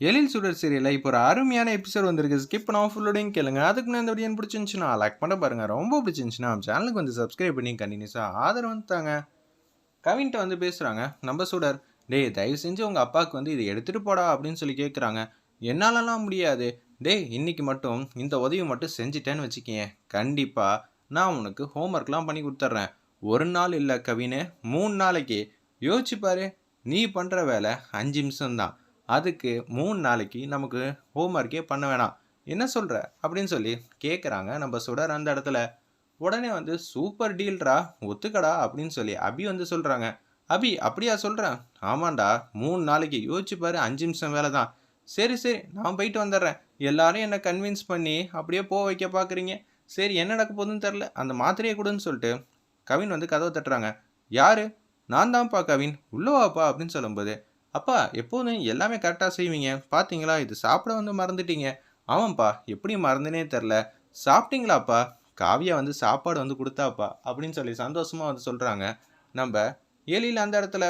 எழில் சுடர் சீரியலில் இப்போ ஒரு அருமையான எபிசோட் வந்திருக்கு. ஸ்கிப் பண்ணாமல் ஃபுல்லோடையும் கேளுங்க. அதுக்கு முன்னாடி இந்த வீடியோ பிடிச்சிருந்துச்சுன்னா லைக் பண்ண பாருங்க. ரொம்ப பிடிச்சிருந்துச்சுன்னா சேனலுக்கு வந்து சப்ஸ்கிரைப் பண்ணி கண்டினியூஸாக ஆதரவு வந்துட்டாங்க கவின்ட்ட வந்து பேசுகிறாங்க நம்ம சுடர் டேய் தயவு செஞ்சு உங்கள் அப்பாவுக்கு வந்து இதை எடுத்துகிட்டு போடா அப்படின்னு சொல்லி கேட்குறாங்க என்னாலலாம் முடியாது. டேய் இன்னைக்கு மட்டும் இந்த உதவி மட்டும் செஞ்சிட்டேன்னு வச்சுக்கேன் கண்டிப்பாக நான் உனக்கு ஹோம்ஒர்க்லாம் பண்ணி கொடுத்துட்றேன். ஒரு நாள் இல்லை கவின்னு மூணு நாளைக்கு. யோசிச்சுப்பாரு நீ பண்ணுற வேலை அஞ்சு நிமிஷம்தான். அதுக்கு மூணு நாளைக்கு நமக்கு ஹோம் ஒர்க்கே பண்ண வேணாம். என்ன சொல்கிற அப்படின்னு சொல்லி கேட்குறாங்க நம்ம சுடர் அந்த இடத்துல. உடனே வந்து சூப்பர் டீல்ரா ஒத்துக்கடா? அப்படின்னு சொல்லி அபி வந்து சொல்கிறாங்க அபி அப்படியா சொல்கிறேன் ஆமாண்டா. மூணு நாளைக்கு. யோசிச்சு பாரு அஞ்சு நிமிஷம் வேலை தான். சரி சரி. நான் போயிட்டு வந்துடுறேன். எல்லாரும் என்னை கன்வின்ஸ் பண்ணி அப்படியே போக வைக்க பார்க்குறீங்க சரி என்ன நடக்க போகுதுன்னு தெரில அந்த மாத்திரையை கொடுன்னு சொல்லிட்டு கவின் வந்து கதவை தட்டுறாங்க. யாரு? நான் தான்ப்பா கவின். உள்ளவாப்பா அப்படின்னு சொல்லும்போது அப்பா எப்போதும் எல்லாமே கரெக்டாக செய்வீங்க? பார்த்தீங்களா இது சாப்பிட வந்து மறந்துட்டீங்க. ஆமாம்ப்பா எப்படி மறந்துனே தெரில. சாப்பிட்டீங்களாப்பா? காவியா வந்து சாப்பாடு வந்து கொடுத்தாப்பா அப்படின்னு சொல்லி சந்தோஷமாக வந்து சொல்கிறாங்க நம்ம ஏழியில் அந்த இடத்துல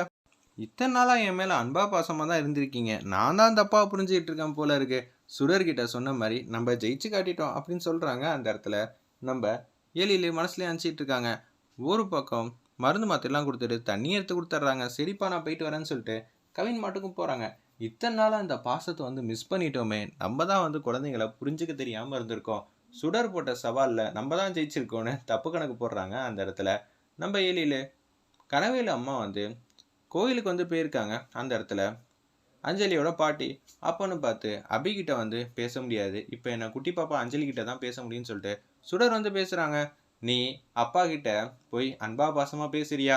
இத்தனை நாளாக என் மேலே அன்பா பாசமாக தான் இருந்திருக்கீங்க. நான் தான் தப்பாக புரிஞ்சுக்கிட்டு இருக்கேன் போல இருக்கு. சுடர்கிட்ட சொன்ன மாதிரி நம்ம ஜெயிச்சு காட்டிட்டோம் அப்படின்னு சொல்கிறாங்க அந்த இடத்துல. நம்ம ஏலியில மனசுலேயே அனுப்பிச்சிட்டு இருக்காங்க. ஒரு பக்கம் மருந்து மாத்திரலாம் கொடுத்துட்டு தண்ணி எடுத்து கொடுத்துட்றாங்க. சரிப்பா நான் போயிட்டு வரேன்னு சொல்லிட்டு கவின் மாட்டுக்கும் போகிறாங்க இத்தனை நாளாக இந்த பாசத்தை வந்து மிஸ் பண்ணிட்டோமே நம்ம தான் வந்து குழந்தைங்களை புரிஞ்சுக்க தெரியாமல் இருந்திருக்கோம். சுடர் போட்ட சவாலில் நம்ம தான் ஜெயிச்சிருக்கோன்னு தப்பு கணக்கு போடுறாங்க அந்த இடத்துல. நம்ம ஏழியில் கனவேலு அம்மா வந்து கோயிலுக்கு வந்து போயிருக்காங்க அந்த இடத்துல. அஞ்சலியோட பாட்டி அப்போன்னு பார்த்து அபிகிட்ட வந்து பேச முடியாது. இப்போ என்ன குட்டி பாப்பா அஞ்சலி கிட்ட தான் பேச முடியும்னு சொல்லிட்டு சுடர் வந்து பேசுகிறாங்க நீ அப்பா கிட்ட போய் அன்பா பாசமாக பேசுறியா?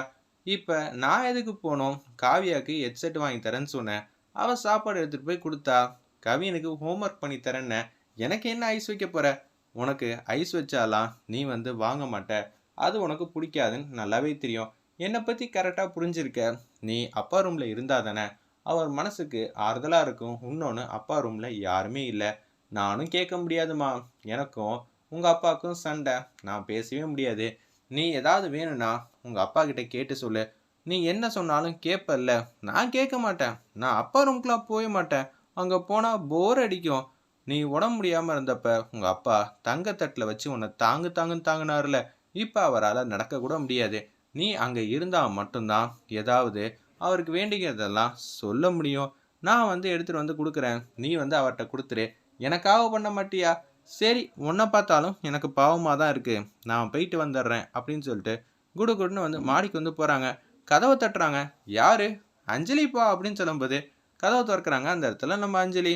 இப்போ நான் எதுக்கு போனோம்? காவியாவுக்கு ஹெட்செட் வாங்கி தரேன்னு சொன்னேன். அவள் சாப்பாடு எடுத்துகிட்டு போய் கொடுத்தா கவினுக்கு ஹோம்ஒர்க் பண்ணி தரேன்னு எனக்கு என்ன ஐஸ் வைக்க போகிற உனக்கு ஐஸ் வச்சாலாம் நீ வந்து வாங்க மாட்ட. அது உனக்கு பிடிக்காதுன்னு நல்லாவே தெரியும். என்னை பற்றி கரெக்டாக புரிஞ்சிருக்க? நீ அப்பா ரூமில் இருந்தா தானே? அவர் மனசுக்கு ஆறுதலாக இருக்கும். இன்னொன்று அப்பா ரூமில் யாருமே இல்லை. நானும் கேட்க முடியாதுமா எனக்கும் உங்கள் அப்பாவுக்கும் சண்டை. நான் பேசவே முடியாது. நீ ஏதாவது வேணும்னா உங்கள் அப்பா கிட்ட கேட்டு சொல்லு. நீ என்ன சொன்னாலும் கேட்பல்ல நான் கேட்க மாட்டேன். நான் அப்பா ரூம்க்குலாம் போய மாட்டேன். அங்கே போனால் போர் அடிக்கும். நீ உடம்பு முடியாமல் இருந்தப்ப உங்கள் அப்பா தங்கத்தட்டில் வச்சு உன்னை தாங்கு தாங்குன்னு தாங்கினார்ல இப்போ அவரால் நடக்க கூட முடியாது. நீ அங்கே இருந்தால் மட்டும்தான் ஏதாவது அவருக்கு வேண்டிக்கிறதெல்லாம் சொல்ல முடியும். நான் வந்து எடுத்துகிட்டு வந்து கொடுக்குறேன். நீ வந்து அவர்கிட்ட கொடுத்துரு. எனக்காக பண்ண மாட்டியா? சரி உன்னை பார்த்தாலும் எனக்கு பாவமாக தான் இருக்குது நான் போயிட்டு வந்துடுறேன் அப்படின்னு சொல்லிட்டு குடு குடுன்னு வந்து மாடிக்கு வந்து போகிறாங்க கதவை தட்டுறாங்க. யார்? அஞ்சலிப்பா அப்படின்னு சொல்லும்போது கதவை திறக்கிறாங்க. அந்த இடத்துல நம்ம அஞ்சலி.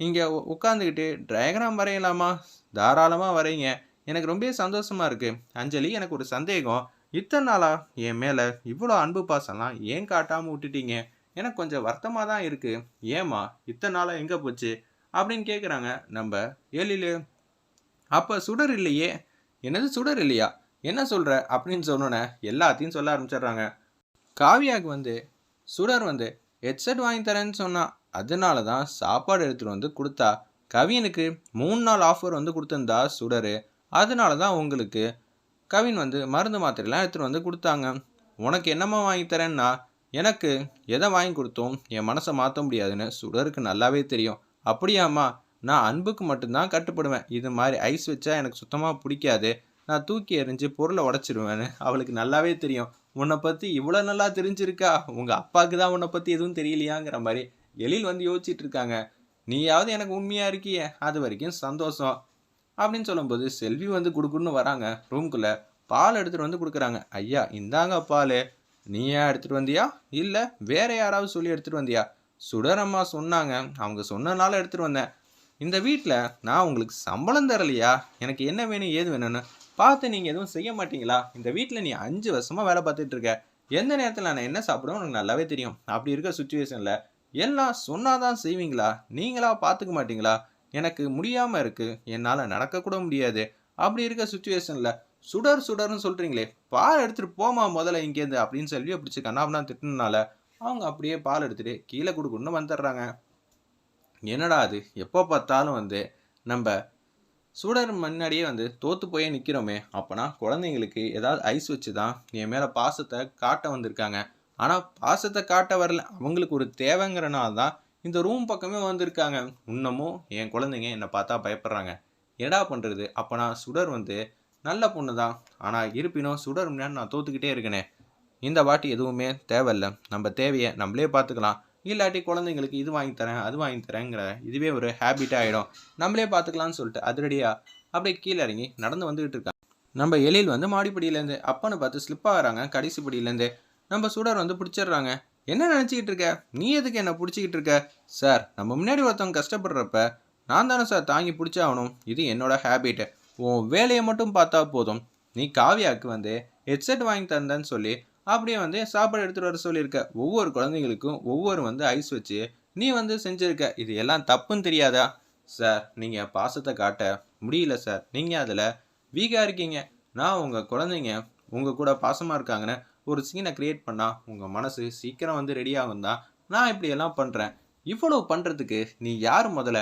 இங்கே உட்காந்துக்கிட்டு டயக்ராம் வரையலாமா? தாராளமாக வரைங்க எனக்கு ரொம்ப சந்தோஷமாக இருக்குது அஞ்சலி எனக்கு ஒரு சந்தேகம். இத்தனை நாளாக என் மேலே இவ்வளோ அன்பு பாசம்லாம் ஏன் காட்டாமல் விட்டுட்டீங்க? எனக்கு கொஞ்சம் வருத்தமாக தான் இருக்குது ஏமா இத்தனை நாளாக எங்கே போச்சு? அப்படின்னு கேட்குறாங்க நம்ம ஏழில் அப்போ சுடர் இல்லையே? என்னது சுடர் இல்லையா? என்ன சொல்கிற அப்படின்னு சொன்னோன்னே எல்லாத்தையும் சொல்ல ஆரம்பிச்சிடுறாங்க. காவியாவுக்கு வந்து சுடர் வந்து ஹெட்செட் வாங்கி தரேன்னு சொன்னான் அதனால தான் சாப்பாடு எடுத்துகிட்டு வந்து கொடுத்தா கவினுக்கு மூணு நாள் ஆஃபர் வந்து கொடுத்துருந்தா சுடர். அதனால தான் உங்களுக்கு கவின் வந்து மருந்து மாத்திரைலாம் எடுத்துகிட்டு வந்து கொடுத்தாங்க. உனக்கு என்னம்மா வாங்கி தரேன்னா எனக்கு எதை வாங்கி கொடுத்தோம்? என் மனசை மாற்ற முடியாதுன்னு சுடருக்கு நல்லாவே தெரியும். அப்படியாம்மா நான் அன்புக்கு மட்டும்தான் கட்டுப்படுவேன். இது மாதிரி ஐஸ் வச்சா எனக்கு சுத்தமாக பிடிக்காது. நான் தூக்கி எறிஞ்சு பொருளை உடச்சிடுவேன்னு அவளுக்கு நல்லாவே தெரியும். உன்னை பற்றி இவ்வளோ நல்லா தெரிஞ்சிருக்கா? உங்கள் அப்பாவுக்கு தான் உன்னை பற்றி எதுவும் தெரியலையாங்கிற மாதிரி எழில் வந்து யோசிச்சுட்டு இருக்காங்க நீயாவது எனக்கு உண்மையாக இருக்கியே? அது வரைக்கும் சந்தோஷம். அப்படின்னு சொல்லும்போது செல்வி வந்து கொடுக்குன்னு வராங்க. ரூம்குள்ளே பால் எடுத்துகிட்டு வந்து கொடுக்குறாங்க. ஐயா இந்தாங்க பால். நீயா எடுத்துகிட்டு வந்தியா? இல்லை வேற யாராவது சொல்லி எடுத்துகிட்டு வந்தியா? சுடரம்மா சொன்னாங்க. அவங்க சொன்னனால எடுத்துகிட்டு வந்தேன். இந்த வீட்டில் நான் உங்களுக்கு சம்பளம் தரலையா? எனக்கு என்ன வேணும் ஏது வேணும்னு பார்த்து நீங்கள் எதுவும் செய்ய மாட்டீங்களா? இந்த வீட்டில் நீ அஞ்சு வருஷமாக வேலை பார்த்துட்டு இருக்க. எந்த நேரத்தில் நான் என்ன சாப்பிடுவோம் உனக்கு நல்லாவே தெரியும். அப்படி இருக்க சுச்சுவேஷனில் எல்லாம் சொன்னாதான் செய்வீங்களா? நீங்களா பார்த்துக்க மாட்டீங்களா? எனக்கு முடியாமல் இருக்குது என்னால் நடக்கக்கூட முடியாது. அப்படி இருக்க சுச்சுவேஷனில் சுடர் சுடர்னு சொல்கிறீங்களே பால் எடுத்துகிட்டு போமா முதல்ல இங்கேருந்து அப்படின்னு சொல்லி பிடிச்சி கண்ணாபனா திட்டினால அவங்க அப்படியே பால் எடுத்துகிட்டு கீழே கொடுக்கணுன்னு வந்துடுறாங்க. என்னடா அது? எப்போ பார்த்தாலும் வந்து நம்ம சுடர் முன்னாடியே வந்து தோற்று போயே நிற்கிறோமே அப்போனா குழந்தைங்களுக்கு ஏதாவது ஐஸ் வச்சு தான் என் மேலே பாசத்தை காட்ட வந்திருக்காங்க. ஆனால் பாசத்தை காட்ட வரல. அவங்களுக்கு ஒரு தேவைங்கிறனால தான் இந்த ரூம் பக்கமே வந்திருக்காங்க. இன்னமும் என் குழந்தைங்க என்னை பார்த்தா பயப்படுறாங்க. என்னடா பண்ணுறது அப்போனா சுடர் வந்து நல்ல பொண்ணு தான் ஆனால் இருப்பினும் சுடர் முன்னாடி நான் தோத்துக்கிட்டே இருக்கனே. இந்த வாட்டி எதுவுமே தேவையில்ல. நம்ம தேவையை நம்மளே பார்த்துக்கலாம். இல்லாட்டி குழந்தைங்களுக்கு இது வாங்கி தரேன் அது வாங்கி தரேங்கிற இதுவே ஒரு ஹேபிட்டாக ஆகிடும் நம்மளே பார்த்துக்கலாம்னு சொல்லிட்டு அதிரடியாக அப்படியே கீழே இறங்கி நடந்து வந்துகிட்டு இருக்காங்க. நம்ம எழில் வந்து மாடிப்படியிலேருந்து அப்பன்னு பார்த்து ஸ்லிப் ஆகிறாங்க கடைசி படியிலேருந்து. நம்ம சுடர் வந்து பிடிச்சிடுறாங்க. என்ன நினச்சிக்கிட்டு இருக்க? நீ எதுக்கு என்னை பிடிச்சிக்கிட்டு இருக்க? சார் நம்ம முன்னாடி ஒருத்தவங்க கஷ்டப்படுறப்ப நான் தானே சார் தாங்கி பிடிச்சாகணும். இது என்னோட ஹேபிட்டு உன் வேலையை மட்டும் பார்த்தா போதும். நீ காவியாவுக்கு வந்து ஹெட்செட் வாங்கி தந்தேன்னு சொல்லி அப்படியே வந்து சாப்பாடு எடுத்துகிட்டு வர சொல்லியிருக்க. ஒவ்வொரு குழந்தைங்களுக்கும் ஒவ்வொரு வந்து ஐஸ் வச்சு நீ வந்து செஞ்சுருக்க. இது எல்லாம் தப்புன்னு தெரியாதா? சார் நீங்கள் பாசத்தை காட்ட முடியல சார். நீங்கள் அதில் வீக்காக இருக்கீங்க. நான் உங்கள் குழந்தைங்க உங்கள் கூட பாசமாக இருக்காங்கன்னு ஒரு சீனை க்ரியேட் பண்ணால் உங்கள் மனசு சீக்கிரம் வந்து ரெடி ஆகும் தான். நான் இப்படியெல்லாம் பண்ணுறேன் இவ்வளோ பண்ணுறதுக்கு நீ யார் முதல்ல?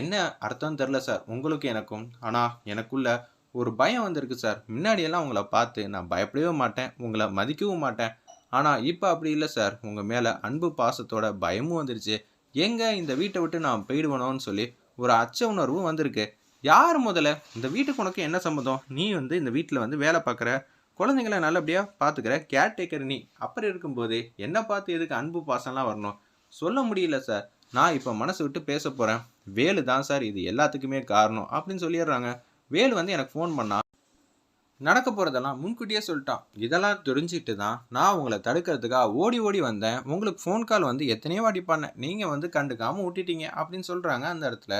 என்ன அர்த்தம் தெரில சார். உங்களுக்கு எனக்கும். ஆனால் எனக்குள்ள ஒரு பயம் வந்திருக்கு சார். முன்னாடியெல்லாம் உங்களை பார்த்து நான் பயப்படவே மாட்டேன் உங்களை மதிக்கவும் மாட்டேன். ஆனால் இப்போ அப்படி இல்லை சார். உங்கள் மேலே அன்பு பாசத்தோட பயமும் வந்துருச்சு. எங்கே இந்த வீட்டை விட்டு நான் போயிடுவனோன்னு சொல்லி ஒரு அச்ச உணர்வும் வந்திருக்கு. யார் முதல்ல? இந்த வீட்டுக்கு உனக்கு என்ன சம்மந்தம்? நீ வந்து இந்த வீட்டில் வந்து வேலை பார்க்குற குழந்தைங்கள நல்லபடியாக பார்த்துக்கிற கேர்டேக்கர் நீ. அப்புறம் இருக்கும்போது என்ன பார்த்து எதுக்கு அன்பு பாசம்லாம் வரணும்? சொல்ல முடியல சார். நான் இப்போ மனசு விட்டு பேச போகிறேன் வேலு தான் சார். இது எல்லாத்துக்குமே காரணம் அப்படின்னு சொல்லிடுறாங்க. வேலு வந்து எனக்கு ஃபோன் பண்ணான் நடக்க போகிறதெல்லாம் முன்கூட்டியே சொல்லிட்டான். இதெல்லாம் தெரிஞ்சுட்டு தான் நான் உங்களை தடுக்கிறதுக்காக ஓடி ஓடி வந்தேன். உங்களுக்கு ஃபோன் கால் வந்து எத்தனையோ வாட்டி பண்ணேன். நீங்கள் வந்து கண்டுக்காமல் விட்டுட்டீங்க அப்படின்னு சொல்கிறாங்க அந்த இடத்துல.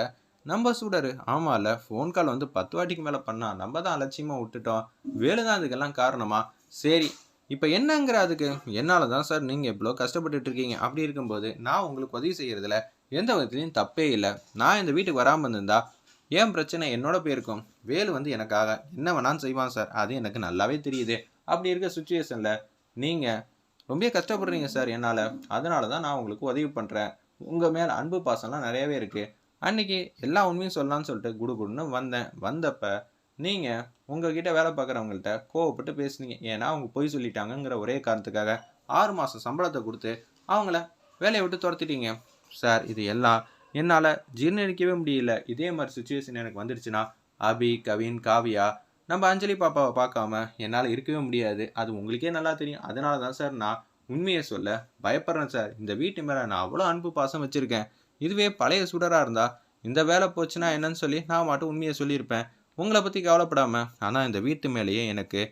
நம்ம சூடரு. ஆமாம்ல ஃபோன் கால் வந்து பத்து வாட்டிக்கு மேலே பண்ணால் நம்ம தான் அலட்சியமாக விட்டுட்டோம். வேலு தான் அதுக்கெல்லாம் காரணமா? சரி இப்போ என்னங்கிற அதுக்கு? என்னால் தான் சார் நீங்கள் இவ்வளோ கஷ்டப்பட்டுட்டு இருக்கீங்க. அப்படி இருக்கும்போது நான் உங்களுக்கு உதவி செய்கிறதுல எந்த விதத்துலையும் தப்பே இல்லை. நான் இந்த வீட்டுக்கு வராமல் இருந்திருந்தா ஏன் பிரச்சனை? என்னோட போயிருக்கும். வேலு வந்து எனக்காக என்ன வேணாலும் செய்வான் சார். அது எனக்கு நல்லாவே தெரியுது. அப்படி இருக்க சுச்சுவேஷனில் நீங்கள் ரொம்ப கஷ்டப்படுறீங்க சார் என்னால். அதனால தான் நான் உங்களுக்கு உதவி பண்ணுறேன் உங்கள் மேலே அன்பு பாசம்லாம் நிறையவே இருக்குது அன்றைக்கி எல்லா உண்மையும் சொல்லலாம்னு சொல்லிட்டு குடுகுடுன்னு வந்தேன். வந்தப்ப நீங்கள் உங்ககிட்ட வேலை பார்க்குறவங்கள்ட்ட கோவப்பட்டு பேசுனீங்க. ஏன்னா அவங்க பொய் சொல்லிட்டாங்கங்கிற ஒரே காரணத்துக்காக ஆறு மாதம் சம்பளத்தை கொடுத்து அவங்கள வேலையை விட்டு துரத்திட்டீங்க. சார் இது எல்லாம் என்னால் ஜீர்ணிக்கவே முடியல. இதே மாதிரி சுச்சுவேஷன் எனக்கு வந்துடுச்சுன்னா அபி கவின் காவியா நம்ம அஞ்சலி பாப்பாவை பார்க்காம என்னால் இருக்கவே முடியாது. அது உங்களுக்கே நல்லா தெரியும். அதனால தான் சார் நான் உண்மையை சொல்ல பயப்படுறேன் சார் இந்த வீட்டு மேலே நான் அவ்வளோ அன்பு பாசம் வச்சுருக்கேன். இதுவே பழைய சுடராக இருந்தால் இந்த வேலை போச்சுன்னா என்னன்னு சொல்லி நான் மட்டும் உண்மையை சொல்லியிருப்பேன். உங்களை பற்றி கவலைப்படாமல் ஆனால் இந்த வீட்டு மேலேயே எனக்கு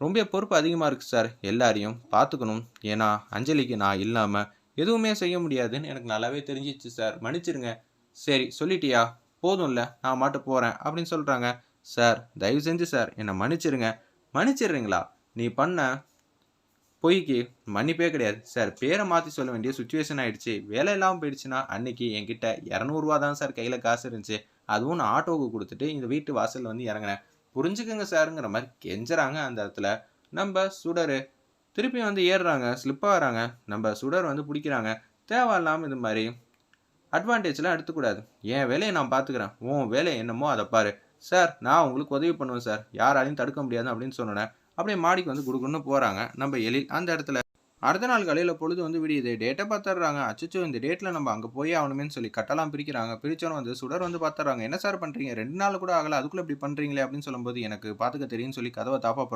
ரொம்ப பொறுப்பு அதிகமாக இருக்குது சார் எல்லாரையும் பார்த்துக்கணும். ஏன்னா அஞ்சலிக்கு நான் இல்லாமல் எதுவுமே செய்ய முடியாதுன்னு எனக்கு நல்லாவே தெரிஞ்சிச்சு சார். மன்னிச்சிருங்க சரி சொல்லிட்டியா? போதும்ல நான் மாட்டு போகிறேன் அப்படின்னு சொல்கிறாங்க சார் தயவு செஞ்சு சார் என்னை மன்னிச்சிருங்க மன்னிச்சிடுறீங்களா? நீ பண்ண பொய்க்கு மன்னிப்பே கிடையாது. சார் பேரை மாற்றி சொல்ல வேண்டிய சுச்சுவேஷன் ஆகிடுச்சு வேலை இல்லாமல் போயிடுச்சுன்னா அன்னைக்கு என்கிட்ட இரநூறுவா தான் சார் கையில் காசு இருந்துச்சு. அதுவும் நான் ஆட்டோவுக்கு கொடுத்துட்டு இந்த வீட்டு வாசலில் வந்து இறங்கினேன். புரிஞ்சுக்கங்க சாருங்கிற மாதிரி கெஞ்சுறாங்க அந்த இடத்துல. நம்ம சுடரு. திருப்பி வந்து ஏறுறாங்க ஸ்லிப்பாக ஆகிறாங்க நம்ம சுடர் வந்து பிடிக்கிறாங்க. தேவையில்லாமல் இது மாதிரி அட்வான்டேஜ்லாம் எடுத்துக்கூடாது. என் வேலையை நான் பார்த்துக்கிறேன் உன் வேலை என்னமோ அதை பாரு. சார் நான் உங்களுக்கு உதவி பண்ணுவேன் சார். யாராலையும் தடுக்க முடியாது அப்படின்னு சொன்னேன் அப்படியே மாடிக்கு வந்து குடுக்குன்னு போகிறாங்க நம்ம எழில் அந்த இடத்துல. அடுத்த நாள் காலையில் பொழுது வந்து விடியுது. டேட்டை பார்த்துடுறாங்க அச்சச்சோ இந்த டேட்டில் நம்ம அங்கே போய் ஆகணுமேனு சொல்லி கட்டெல்லாம் பிரிக்கிறாங்க. பிரித்தவன வந்து சுடர் வந்து பார்த்துறாங்க என்ன சார் பண்ணுறீங்க ரெண்டு நாள் கூட ஆகலை. அதுக்குள்ளே இப்படி பண்ணுறீங்களே அப்படின்னு சொல்லும்போது எனக்கு பார்த்துக்க தெரியும்னு சொல்லி கதவை தாப்பா